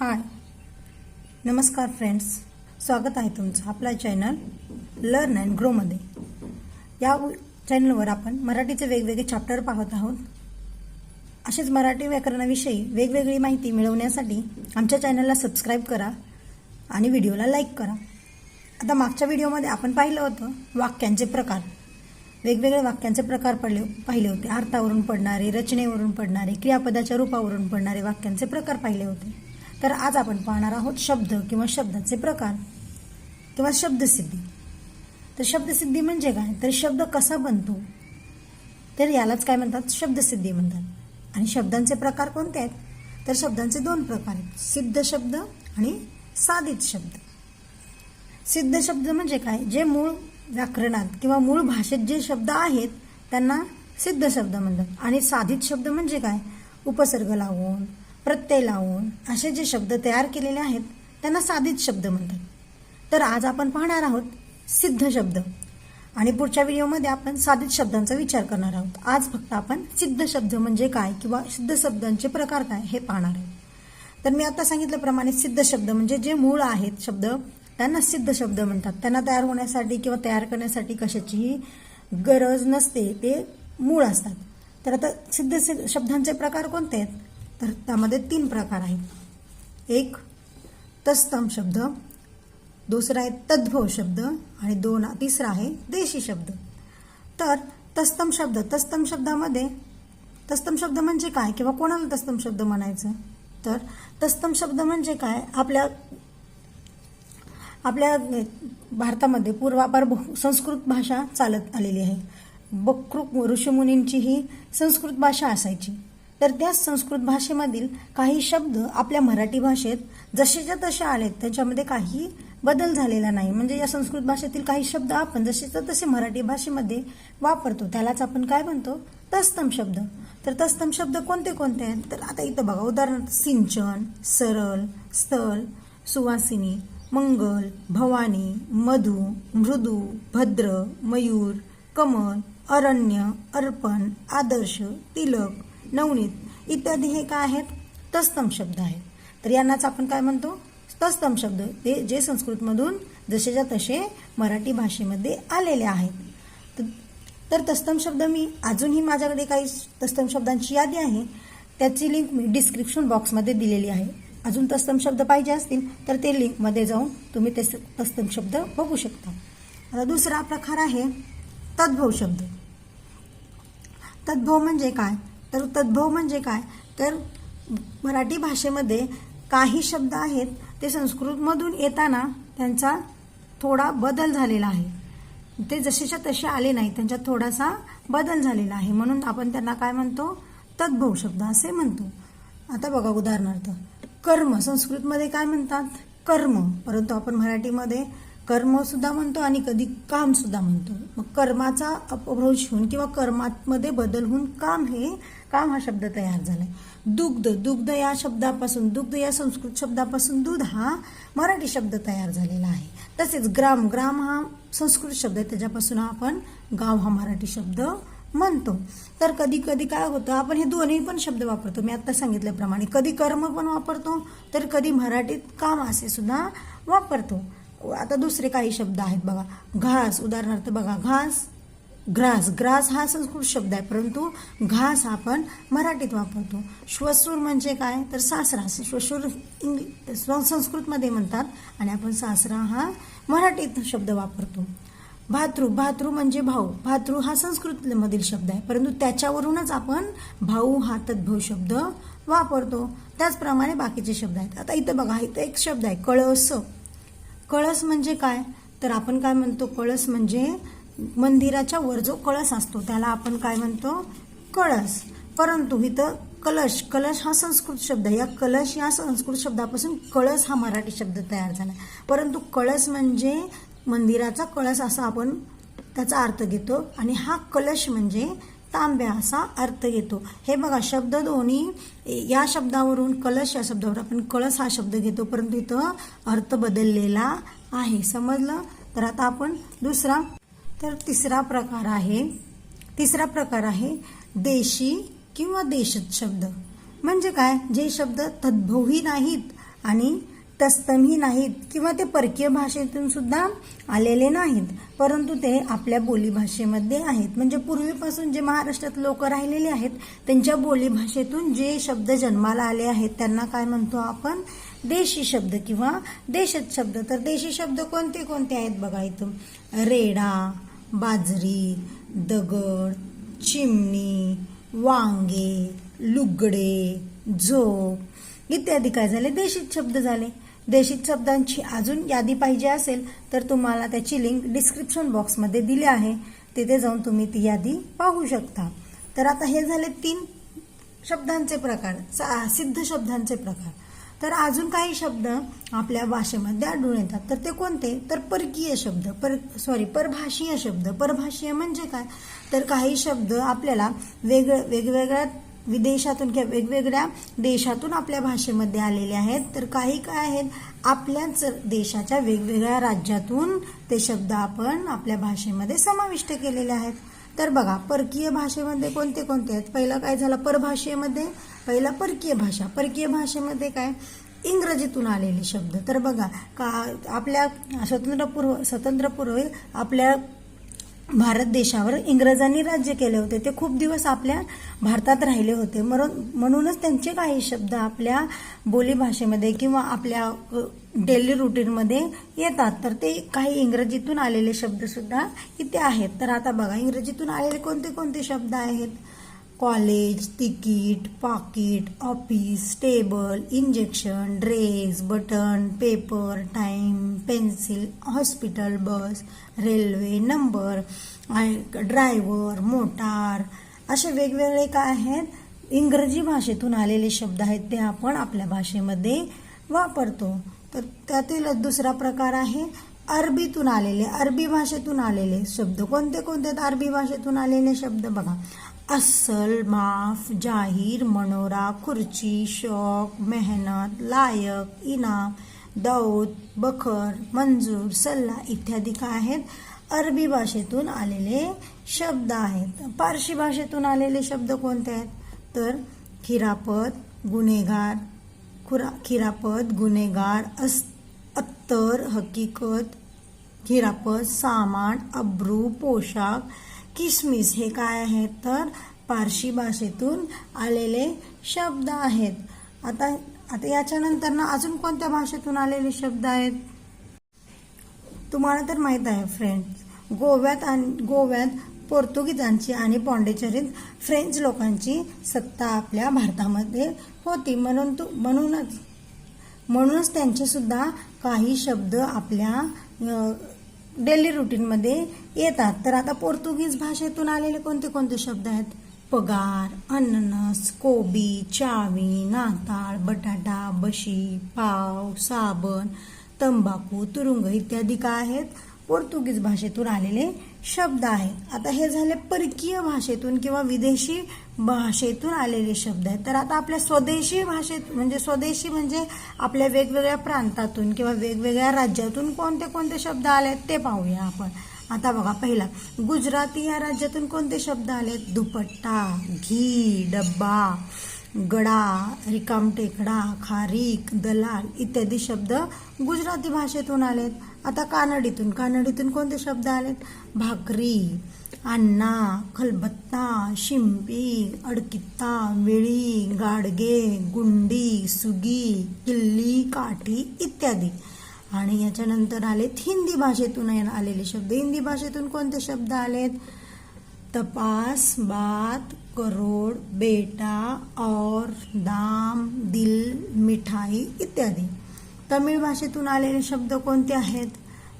हाय. नमस्कार फ्रेंड्स. स्वागत आहे तुमचं आपला चॅनल लर्न अँड ग्रोमध्ये या चॅनलवर आपण मराठीचे वेगवेगळे चॅप्टर पाहत आहोत. असेच मराठी व्याकरणाविषयी वेगवेगळी माहिती मिळवण्यासाठी आमच्या चॅनलला सबस्क्राईब करा आणि व्हिडिओला लाईक करा. आता मागच्या व्हिडिओमध्ये आपण पाहिलं होतं वाक्यांचे प्रकार. वेगवेगळे वाक्यांचे प्रकार पडले पाहिले होते. अर्थावरून पडणारे रचनेवरून पडणारे क्रियापदाच्या रूपावरून पडणारे वाक्यांचे प्रकार पाहिले होते. तर आज आपण पाहणार आहोत शब्द किंवा शब्दाचे प्रकार किंवा शब्दसिद्धी. तर शब्दसिद्धी म्हणजे काय? तर शब्द कसा बनतो? तर यालाच काय म्हणतात? शब्दसिद्धी म्हणतात. आणि शब्दांचे प्रकार कोणते आहेत? तर शब्दांचे दोन प्रकार आहेत. सिद्ध शब्द आणि साधित शब्द. सिद्ध शब्द म्हणजे काय? जे मूळ व्याकरणात किंवा मूळ भाषेत जे शब्द आहेत त्यांना सिद्ध शब्द म्हणतात. आणि साधित शब्द म्हणजे काय? उपसर्ग लावून प्रत्यय लावून असे जे शब्द तयार केलेले आहेत त्यांना साधित शब्द म्हणतात. तर आज आपण पाहणार आहोत सिद्ध शब्द. आणि पुढच्या व्हिडिओमध्ये आपण साधित शब्दांचा विचार करणार आहोत. आज फक्त आपण सिद्ध शब्द म्हणजे काय किंवा सिद्ध शब्दांचे प्रकार काय हे पाहणार आहोत. तर मी आता सांगितल्याप्रमाणे सिद्ध शब्द म्हणजे जे मूळ आहेत शब्द त्यांना सिद्ध शब्द म्हणतात. त्यांना तयार होण्यासाठी किंवा तयार करण्यासाठी कशाचीही गरज नसते ते मूळ असतात. तर आता सिद्ध शब्दांचे प्रकार कोणते आहेत? तर त्यामध्ये तीन प्रकार आहेत. एक तस्तम शब्द दुसरा आहे तद्भव शब्द आणि दोन तिसरा आहे देशी शब्द. तर तस्तम शब्द तस्तम शब्दामध्ये तस्तम शब्द म्हणजे काय किंवा कोणाला तस्तम शब्द म्हणायचं? तर तस्तम शब्द म्हणजे काय? आपल्या आपल्या भारतामध्ये पूर्वापार संस्कृत भाषा चालत आलेली आहे. बकृक ऋषीमुनींची ही संस्कृत भाषा असायची. तर त्या संस्कृत भाषेमधील काही शब्द आपल्या मराठी भाषेत जसेच्या तसे आलेत त्याच्यामध्ये काही बदल झालेला नाही. म्हणजे या संस्कृत भाषेतील काही शब्द आपण जसेच्या तसे मराठी भाषेमध्ये वापरतो त्यालाच आपण काय म्हणतो? तस्तम शब्द. तर तस्तम शब्द कोणते कोणते आहेत? तर आता इथं बघा उदाहरणार्थ सिंचन सरळ स्थल सुवासिनी मंगल भवानी मधु मृदू भद्र मयूर कमल अरण्य अर्पण आदर्श तिलक नवनीत. इत्यादी हे काय आहेत? तस्तम शब्द आहेत. तर यांनाच आपण काय म्हणतो? तस्तम शब्द. ते जे संस्कृतमधून जसेच्या तसे मराठी भाषेमध्ये आलेले आहेत. तर- तर तस्तम शब्द मी अजूनही माझ्याकडे काही तस्तम शब्दांची यादी आहे. त्याची लिंक मी डिस्क्रिप्शन बॉक्समध्ये दिलेली आहे. अजून तस्तम शब्द पाहिजे असतील तर ते लिंकमध्ये जाऊन तुम्ही ते तस्तम शब्द बघू शकता. आता दुसरा प्रकार आहे तद्भव शब्द. तद्भव म्हणजे काय? तर तद्भव म्हणजे काय? तर मराठी भाषेमध्ये काही शब्द आहेत ते संस्कृतमधून येताना त्यांचा थोडा बदल झालेला आहे. ते जसेच्या तसे आले नाही त्यांच्यात थोडासा बदल झालेला आहे. म्हणून आपण त्यांना काय म्हणतो? तद्भव शब्द असे म्हणतो. आता बघा उदाहरणार्थ कर्म. संस्कृतमध्ये काय म्हणतात? कर्म. परंतु आपण मराठीमध्ये कर्मसुद्धा म्हणतो आणि कधी कामसुद्धा म्हणतो. मग कर्माचा अपभ्रंश होऊन किंवा कर्मामध्ये बदल होऊन काम हे काम हा शब्द तयार झालाय? दुग्ध दुग्ध या शब्दापासून दुग्ध या संस्कृत शब्दापासून दूध हा मराठी शब्द तयार झालेला आहे. तसेच ग्राम ग्राम हा संस्कृत शब्द आहे त्याच्यापासून आपण गाव हा मराठी शब्द म्हणतो. तर कधी कधी काय होतं आपण हे दोन्ही पण शब्द वापरतो. मी आता सांगितल्याप्रमाणे कधी कर्म पण वापरतो तर कधी मराठीत काम असे सुद्धा वापरतो. आता दुसरे काही शब्द आहेत बघा. घास उदाहरणार्थ बघा घास ग्रास. ग्रास हा संस्कृत शब्द आहे परंतु घास हा आपण मराठीत वापरतो. श्वसूर म्हणजे काय? तर सासरा. श्वसूर इंग्लिश स्व- संस्कृतमध्ये म्हणतात आणि आपण सासरा हा मराठीत शब्द वापरतो. भातृ. भातृ म्हणजे भाऊ. भातृ हा संस्कृतमधील शब्द आहे परंतु त्याच्यावरूनच आपण भाऊ हा तद्भव शब्द वापरतो. त्याचप्रमाणे बाकीचे शब्द आहेत. आता इथं बघा इथं एक शब्द आहे कळस. कळस म्हणजे काय? तर आपण काय म्हणतो? कळस म्हणजे मंदिराच्या वर जो कळस असतो त्याला आपण काय म्हणतो? कळस. परंतु इथं कलश कलश हा संस्कृत शब्द आहे. या कलश या संस्कृत शब्दापासून कळस हा मराठी शब्द तयार झाला. परंतु कळस म्हणजे मंदिराचा कळस असा आपण त्याचा अर्थ घेतो आणि हा कलश म्हणजे तांब्या असा अर्थ घेतो. हे बघा शब्द दोन्ही या शब्दावरून कलश या शब्दावर आपण कळस हा शब्द घेतो. परंतु इथं अर्थ बदललेला आहे. समजलं? तर आता आपण दुसरा तर तिसरा प्रकार आहे तिसरा प्रकार आहे देशी किंवा देशज शब्द. म्हणजे काय? जे शब्द तद्भवही नाहीत आणि तस्तमही नाहीत किंवा ते परकीय भाषेतून सुद्धा आलेले नाहीत परंतु ते आपल्या बोलीभाषेमध्ये आहेत. म्हणजे पूर्वीपासून जे महाराष्ट्रात लोक राहिलेले आहेत त्यांच्या बोलीभाषेतून जे शब्द जन्माला आले आहेत त्यांना काय म्हणतो आपण? देशी शब्द किंवा देशज शब्द. तर देशी शब्द कोणते कोणते आहेत बघा इथं? रेडा बाजरी दगड चिमणी वांगे लुगडे झोप इत्यादी काय झाले? देशित शब्द झाले. देशित शब्दांची अजून यादी पाहिजे असेल तर तुम्हाला त्याची लिंक डिस्क्रिप्शन बॉक्समध्ये दिली आहे. तिथे जाऊन तुम्ही ती यादी पाहू शकता. तर आता हे झाले तीन शब्दांचे प्रकार सा- सिद्ध शब्दांचे प्रकार. तर अजून काही शब्द आपल्या भाषेमध्ये आढळून येतात. तर ते कोणते? तर परकीय शब्द. पर सॉरी परभाषीय शब्द. परभाषीय म्हणजे काय? तर काही शब्द आपल्याला वेग वेगवेगळ्या विदेशातून किंवा वेगवेगळ्या देशातून आपल्या भाषेमध्ये आलेले आहेत. तर काही काय आहेत? आपल्याच देशाच्या वेगवेगळ्या राज्यातून ते शब्द आपण आपल्या भाषेमध्ये समाविष्ट केलेले आहेत. तर बघा परकीय भाषेमध्ये कोणते कोणते आहेत? पहिलं काय झालं? परभाषेमध्ये पहिला परकीय भाषा. परकीय भाषेमध्ये काय? इंग्रजीतून आलेले शब्द. तर बघा का आपल्या स्वतंत्रपूर्व स्वतंत्रपूर्वी आपल्या भारत देशावर इंग्रजांनी राज्य केले होते. ते खूप दिवस आपल्या भारतात राहिले होते. म्हणून म्हणूनच त्यांचे काही शब्द आपल्या बोलीभाषेमध्ये किंवा आपल्या डेली रुटीनमध्ये येतात. तर ते काही इंग्रजीतून आलेले शब्दसुद्धा इथे आहेत. तर आता बघा इंग्रजीतून आलेले कोणते कोणते शब्द आहेत? College ticket packet office table injection dress button paper time pencil hospital bus railway number driver motor असे वेगवेगळे काय आहेत? इंग्रजी भाषेतून आलेले शब्द आहेत ते आपण आपल्या भाषेमध्ये वापरतो. तर त्यातील दुसरा प्रकार आहे अरबीतून आलेले अरबी भाषेतून आलेले शब्द. कोणते कोणते अरबी भाषेतून आलेले शब्द बघा. अस्सल माफ जाहीर मनोरा खुर्ची शौक मेहनत लायक इनाम दौद बखर मंजूर सल्ला इत्यादी काय आहेत? अरबी भाषेतून आलेले शब्द आहेत. पारशी भाषेतून आलेले शब्द कोणते आहेत? तर खिरापत गुन्हेगार खुरा खिरापत गुन्हेगार अस अत्तर हकीकत खिरापत सामान अब्रू पोशाख किसमिस हे काय आहेत तर पारशी भाषेतून आलेले शब्द आहेत. आता आता याच्यानंतर ना अजून कोणत्या भाषेतून आलेले शब्द आहेत? तुम्हाला तर माहीत आहे फ्रेंड्स गोव्यात आणि गोव्यात पोर्तुगीजांची आणि पॉंडेचेरीत फ्रेंच लोकांची सत्ता आपल्या भारतामध्ये होती. म्हणून तू म्हणूनच म्हणूनच त्यांचे सुद्धा काही शब्द आपल्या डेली रुटीनमध्ये येतात. तर आता पोर्तुगीज भाषेतून आलेले कोणते कोणते शब्द आहेत? पगार अननस कोबी चावी नाताळ बटाटा बशी पाव साबण तंबाखू तुरुंग इत्यादी काय आहेत? पोर्तुगीज भाषेतून आलेले शब्द आहेत. आता हे झाले परकीय भाषेतून किंवा विदेशी भाषेतून आलेले शब्द आहेत. तर आता आपल्या स्वदेशी भाषेत म्हणजे स्वदेशी म्हणजे आपल्या वेगवेगळ्या प्रांतातून किंवा वेगवेगळ्या राज्यातून कोणते कोणते शब्द आले आहेत ते पाहूया आपण. आता बघा पहिला गुजराती या राज्यातून कोणते शब्द आलेत? दुपट्टा घी डब्बा. गडा रिकामटेकडा खारीक दलाल इत्यादी शब्द गुजराती भाषेतून आलेत. आता कानडीतून. कानडीतून कोणते शब्द आलेत? भाकरी अण्णा खलबत्ता शिंपी अडकित्ता वेळी गाडगे गुंडी सुगी किल्ली काठी इत्यादी. आणि याच्यानंतर आलेत हिंदी भाषेतून आलेले शब्द. हिंदी भाषेतून कोणते शब्द आलेत? तपास बात करोड बेटा और दाम दिल मिठाई इत्यादी. तमिळ भाषेतून आलेले शब्द कोणते आहेत?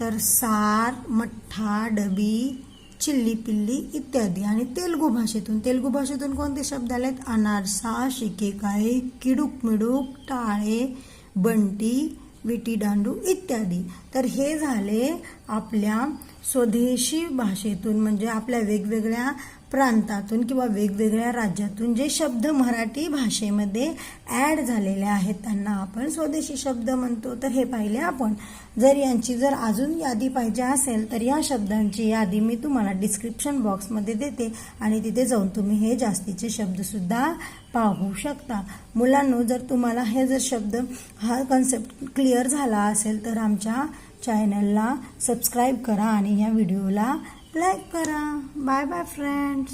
तर सार मठ्ठा डबी चिल्ली पिल्ली इत्यादी. आणि तेलुगू भाषेतून तेलुगू भाषेतून कोणते शब्द आलेत? अनारसा शिकेकाई किडूक मिडूक टाळे बंटी विटीदांडू इत्यादी. तर हे झाले आपल्या स्वदेशी भाषेतून म्हणजे आपल्या वेगवेगळ्या प्रांतातून किंवा वेगवेगळ्या राज्यातून जे शब्द मराठी भाषेमध्ये ॲड झालेले आहेत त्यांना आपण स्वदेशी शब्द म्हणतो. तर हे पाहिले आपण. जर यांची जर अजून यादी पाहिजे असेल तर या शब्दांची यादी मी तुम्हाला डिस्क्रिप्शन बॉक्समध्ये देते आणि तिथे जाऊन तुम्ही हे जास्तीचे शब्दसुद्धा पाहू शकता. मुलांनो जर तुम्हाला हे जर शब्द हा कन्सेप्ट क्लिअर झाला असेल तर आमच्या चॅनलला सबस्क्राईब करा आणि या व्हिडिओला लाईक करा. Bye bye friends